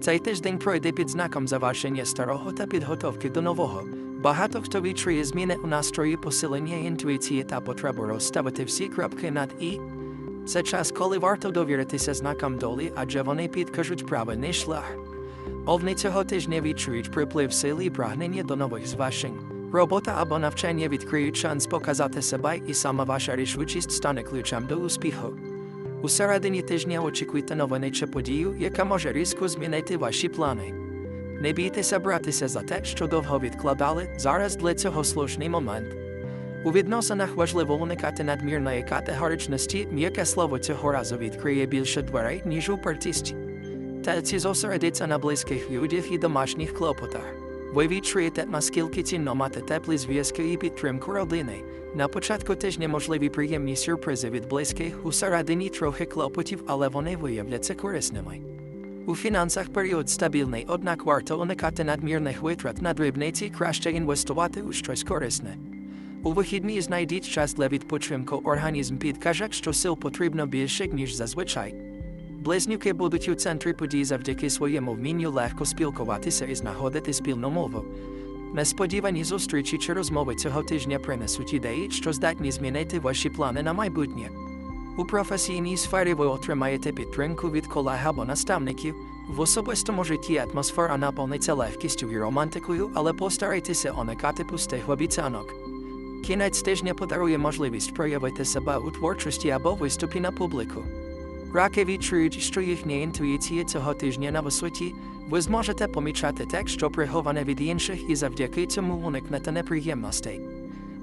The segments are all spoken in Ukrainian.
Цей тиждень пройде під знаком завершення старого та підготовки до нового. Багато хто відчує зміни у настрої посилення інтуїції та потребу розставити всі крапки над і. Це час, коли варто довіритися знакам долі, адже вони підкажуть правильний шлях. Овни цього тижня відчують приплив сили і прагнення до нових звершень. Робота або навчання відкриють шанс показати себе, і саме ваша рішучість стане ключем до успіху. У середині тижня очікуйте чи подію, яка може різко змінити ваші плани. Не бійтеся братися за те, що довго відкладали, зараз для цього слушний момент. У відносинах важливо уникати надмірної категоричності, м'яке слово цього разу відкриє більше дверей, ніж упертість. Та ці зосередиться на близьких людях і домашніх клопотах. Ви відчуєте, наскільки цінно мати теплі зв'язки і підтримку родини. На початку тижня можливі приємні сюрпризи від близьких, у середині трохи клопотів, але вони виявляться корисними. У фінансах період стабільний, однак варто уникати надмірних витрат на дрібниці краще інвестувати у щось корисне. У вихідні знайдіть час для відпочинку, організм підкаже, що сил потрібно більше, ніж зазвичай. Близнюки будуть у центрі подій завдяки своєму вмінню легко спілкуватися і знаходити спільну мову. Несподівані зустрічі чи розмови цього тижня принесуть ідеї, що здатні змінити ваші плани на майбутнє. У професійній сфері ви отримаєте підтримку від колег або наставників. В особистому житті атмосфера наповниться легкістю і романтикою, але постарайтеся уникати пустих обіцянок. Кінець тижня подарує можливість проявити себе у творчості або виступі на публіку. Раки відчують, що їхня інтуїція цього тижня на висоті, ви зможете помічати те, що приховане від інших, і завдяки цьому уникнете неприємностей.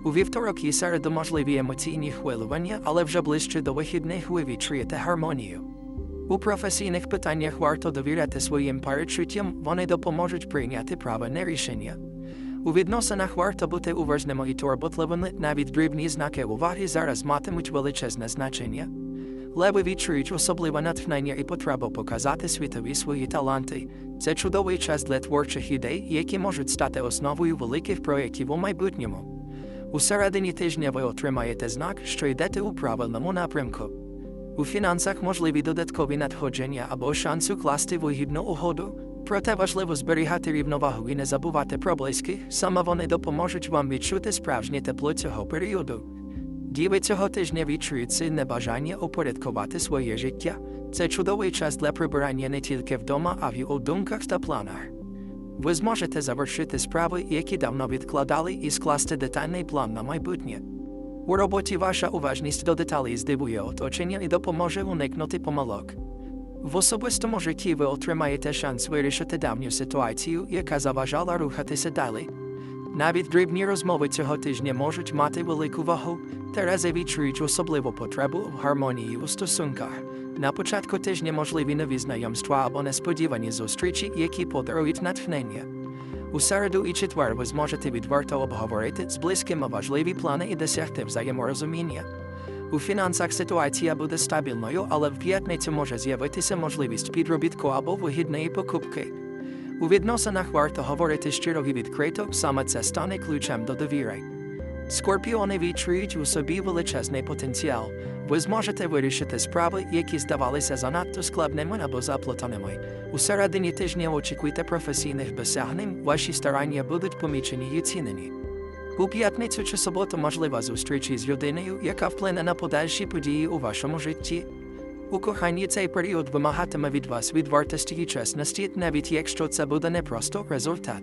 У вівторок і середу можливі емоційні хвилювання, але вже ближче до вихідних ви відчуєте гармонію. У професійних питаннях варто довіряти своїм перечуттям, вони допоможуть прийняти правильне рішення. У відносинах варто бути уважними і турботливими, навіть дрібні знаки уваги зараз матимуть величезне значення. Леви відчують особливе натхнення і потребу показати світові свої таланти. Це чудовий час для творчих ідей, які можуть стати основою великих проєктів у майбутньому. У середині тижня ви отримаєте знак, що йдете у правильному напрямку. У фінансах можливі додаткові надходження або шанс укласти вигідну угоду, проте важливо зберігати рівновагу і не забувати про близьких, саме вони допоможуть вам відчути справжнє тепло цього періоду. Діви цього тижня відчують сильне бажання упорядкувати своє життя. Це чудовий час для прибирання не тільки вдома, а й у думках та планах. Ви зможете завершити справи, які давно відкладали, і скласти детальний план на майбутнє. У роботі ваша уважність до деталей здивує оточення і допоможе уникнути помилок. В особистому житті ви отримаєте шанс вирішити давню ситуацію, яка заважала рухатися далі. Навіть дрібні розмови цього тижня можуть мати велику вагу, Терези відчують особливу потребу в гармонії у стосунках. На початку тижня можливі нові знайомства або несподівані зустрічі, які подарують натхнення. У середу і четвер ви зможете відверто обговорити з близькими важливі плани і досягти взаєморозуміння. У фінансах ситуація буде стабільною, але в п'ятницю може з'явитися можливість підробітку або вигідної покупки. У відносинах варто говорити щиро і відкрито, саме це стане ключем до довіри. Скорпіони відчують у собі величезний потенціал. Ви зможете вирішити справи, які здавалися занадто складними або заплутаними. У середині тижня очікуйте професійних досягнень, ваші старання будуть помічені і оцінені. У п'ятницю чи суботу можлива зустріч із людиною, яка вплине на подальші події у вашому житті. У коханні цей період вимагатиме від вас відвертості і чесності, навіть якщо це буде не просто результат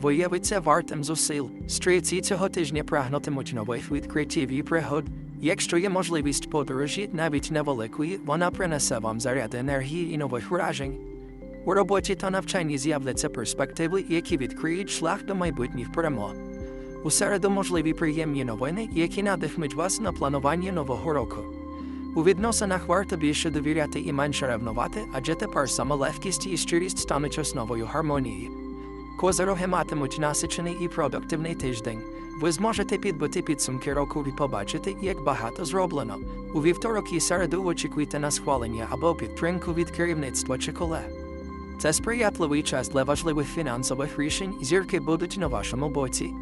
виявиться вартим зусиль. Стрільці цього тижня прагнутимуть нових відкриттів і пригод. Якщо є можливість подорожі, навіть невеликої, вона принесе вам заряд енергії і нових вражень. У роботі та навчанні з'являться перспективи, які відкриють шлях до майбутніх перемог. У середу можливі приємні новини, які надихнуть вас на планування нового року. У відносинах варто більше довіряти і менше ревнувати, адже тепер саме легкість і щирість стануть основою гармонії. Козороги матимуть насичений і продуктивний тиждень. Ви зможете підбити підсумки року і побачити, як багато зроблено. У вівторок і середу очікуйте на схвалення або підтримку від керівництва чи колег. Це сприятливий час для важливих фінансових рішень, зірки будуть на вашому боці.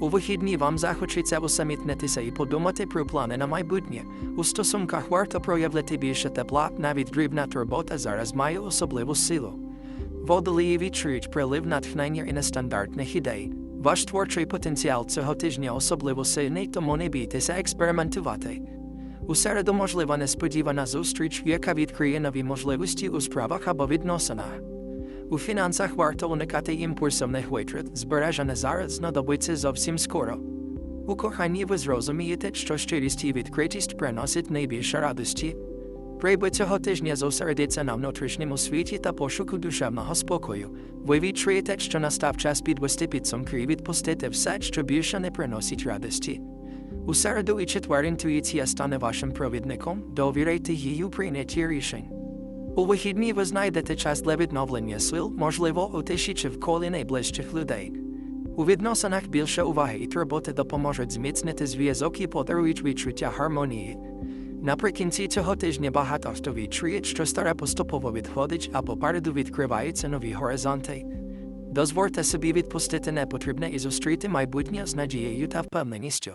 У вихідні вам захочеться усамітнитися і подумати про плани на майбутнє. У стосунках варто проявляти більше тепла, навіть дрібна турбота зараз має особливу силу. Водолії відчують прилив натхнення і нестандартних ідей. Ваш творчий потенціал цього тижня особливо сильний, тому не бійтеся експериментувати. У середу можлива несподівана зустріч, яка відкриє нові можливості у справах або відносинах. У фінансах варто уникати імпульсивних витрат, збережене зараз знадобиться зовсім скоро. У коханні ви зрозумієте, що щирість і відкритість приносить найбільше радості. Прийби цього тижня зосередиться на внутрішньому світі та пошуку душевного спокою. Ви відчуєте, що настав час підвести підсумки і відпустити все, що більше не приносить радості. У середу і четвер інтуїція стане вашим провідником, довіряйте їй у прийнятті рішень. У вихідні ви знайдете час для відновлення сил, можливо, у тиші чи в колі найближчих людей. У відносинах більше уваги і турботи допоможуть зміцнити зв'язок і подарують відчуття гармонії. Наприкінці цього тижня багато хто відчує, що старе поступово відходить, а попереду відкриваються нові горизонти. Дозвольте собі відпустити непотрібне і зустріти майбутнє з надією та впевненістю.